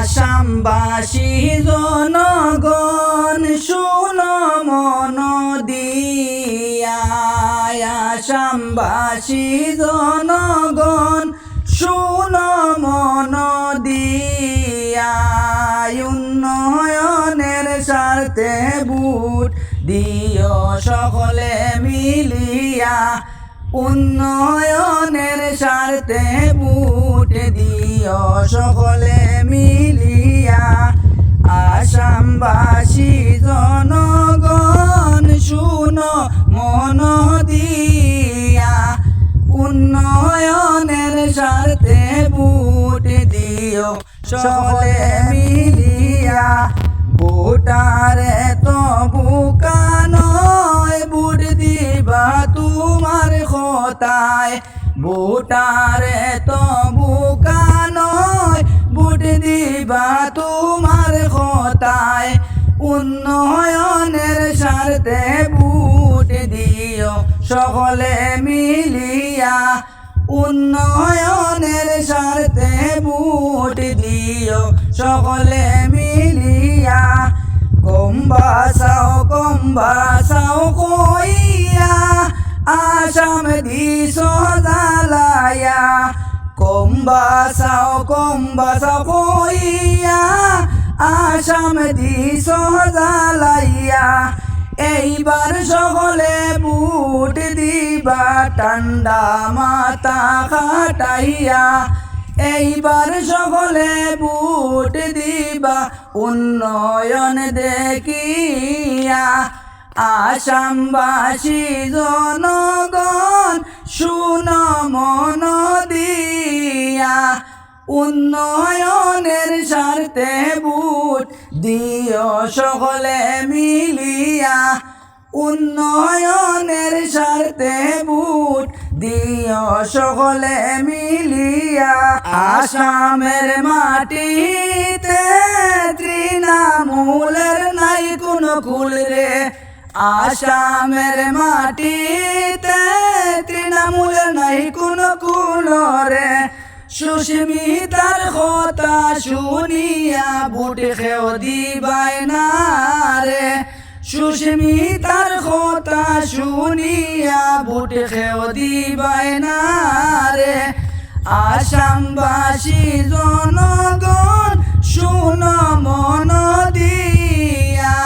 আসামবাসী জনগণ, শুন মন দিয়া। আসামবাসী জনগণ, শুন মন দিয়া। উন্নয়নের স্বার্থে বুট দিও সকলে মিলিয়া। উন্নয়নের স্বার্থে বুট দিও সকলে মিলিয়া আসামবাসী জনগণ শুন, মন দিয়া উন্নয়নের স্বার্থে বুট দিও। সকলে মিলিয়া বুটারে তো বুকানয় বুট দিবা তোমার খোতায় বুটারে তো দিবা তোমার খোতায় উন্নয়নের স্বার্থে বুট দিও। সকলে মিলিয়া উন্নয়নের স্বার্থে বুট দিও। সকলে মিলিয়া কম্বাসাও কম্বাসাও কইয়া আসাম দিস দালায়া। কম্বাসাও কম্বাসাও কইয়া আসাম দিস দালাইয়া এইবার সকলে বুট দিবা ঠান্ডা মাথা খাটাইয়া, এইবার সকলে বুট দিবা, উন্নয়ন দেখিয়া, আসামবাসী জনগণ, শুন মন দিয়া উন্নয়নের স্বার্থে বুট দিও সকলে মিলিয়া। উন্নয়নের স্বার্থে বুট দিও সকলে মিলিয়া। আসামের মাটিতে তৃণমূলের নাই কোনো কুল রে। আসামের মাটিতে তৃণমূলের নাই কোনো কুল রে। সুস্মিতার কথা শুনিয়া বুট খেও দিবাই না রে। সুস্মিতার কথা শুনিয়া বুট খেও দিবাই না রে। আসামবাসী জনগণ শুন মন দিয়া,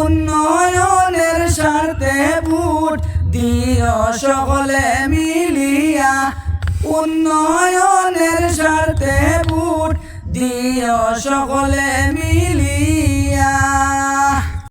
উন্নয়নের স্বার্থে বুট দিও সকলে মিলিয়া উন্নয়নের স্বার্থে বুট দিয় সকলে মিলিয়া।